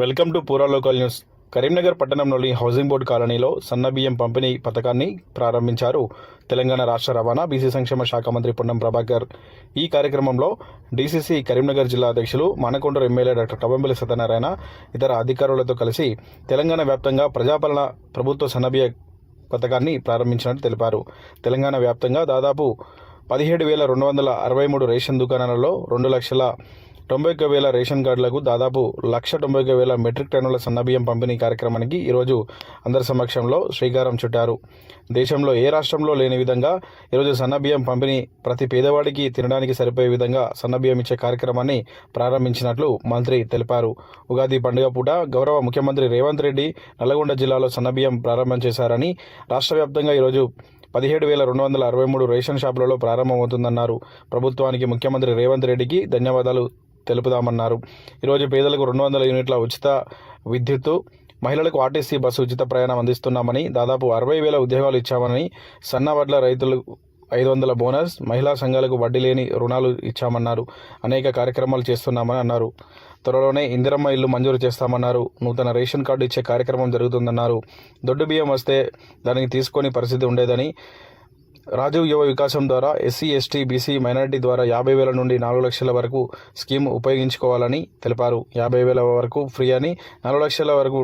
Welcome to పూరా local news. Karimnagar పట్టణంలోని housing board కాలనీలో సన్న బియ్యం పంపిణీ పథకాన్ని ప్రారంభించారు తెలంగాణ రాష్ట్ర రవాణా బీసీ సంక్షేమ శాఖ మంత్రి పొన్నం ప్రభాకర్. ఈ కార్యక్రమంలో డీసీసీ కరీంనగర్ జిల్లా అధ్యక్షులు మానకొండూరు ఎమ్మెల్యే డాక్టర్ కవంబెల్లి సత్యనారాయణ ఇతర అధికారులతో కలిసి తెలంగాణ వ్యాప్తంగా ప్రజాపాలన ప్రభుత్వ సన్నబియ్య పథకాన్ని ప్రారంభించినట్టు తెలిపారు. తెలంగాణ వ్యాప్తంగా దాదాపు పదిహేడు వేల రెండు వందల అరవై మూడు రేషన్ దుకాణాలలో రెండు లక్షల తొంభై ఒక్క వేల రేషన్ కార్డులకు దాదాపు లక్ష తొంభై ఒక్క వేల మెట్రిక్ టన్నుల సన్నబియ్యం పంపిణీ కార్యక్రమానికి ఈరోజు అందరి సమక్షంలో శ్రీకారం చుట్టారు. దేశంలో ఏ రాష్ట్రంలో లేని విధంగా ఈరోజు సన్నబియ్యం పంపిణీ ప్రతి పేదవాడికి తినడానికి సరిపోయే విధంగా సన్నబియ్యం ఇచ్చే కార్యక్రమాన్ని ప్రారంభించినట్లు మంత్రి తెలిపారు. ఉగాది పండుగ పూట గౌరవ ముఖ్యమంత్రి రేవంత్ రెడ్డి నల్గొండ జిల్లాలో సన్నబియ్యం ప్రారంభం చేశారని రాష్ట్ర వ్యాప్తంగా ఈరోజు పదిహేడు వేల రెండు వందల అరవై మూడు రేషన్ షాపులలో ప్రారంభమవుతుందన్నారు. ప్రభుత్వానికి ముఖ్యమంత్రి రేవంత్ రెడ్డికి ధన్యవాదాలు తెలుపుదామన్నారు. ఈరోజు పేదలకు రెండు వందల యూనిట్ల ఉచిత విద్యుత్తు మహిళలకు ఆర్టీసీ బస్సు ఉచిత ప్రయాణం అందిస్తున్నామని దాదాపు అరవై వేల ఉద్యోగాలు ఇచ్చామని సన్నవడ్ల రైతులు ఐదు వందల బోనస్ మహిళా సంఘాలకు వడ్డీ లేని రుణాలు ఇచ్చామన్నారు. అనేక కార్యక్రమాలు చేస్తున్నామని అన్నారు. త్వరలోనే ఇందిరమ్మ ఇల్లు మంజూరు చేస్తామన్నారు. నూతన రేషన్ కార్డు ఇచ్చే కార్యక్రమం జరుగుతుందన్నారు. దొడ్డు బియ్యం వస్తే దానికి తీసుకొని పరిస్థితి ఉండేదని రాజీవ్ యువ వికాసం ద్వారా ఎస్సీ ఎస్టీ బీసీ మైనారిటీ ద్వారా యాభై వేల నుండి నాలుగు లక్షల వరకు స్కీమ్ ఉపయోగించుకోవాలని తెలిపారు. యాభై వేల వరకు ఫ్రీ అని నాలుగు లక్షల వరకు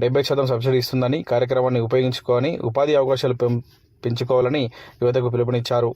డెబ్బై శాతం సబ్సిడీ ఇస్తుందని కార్యక్రమాన్ని ఉపయోగించుకొని ఉపాధి అవకాశాలు పెం పెంచుకోవాలని యువతకు పిలుపునిచ్చారు.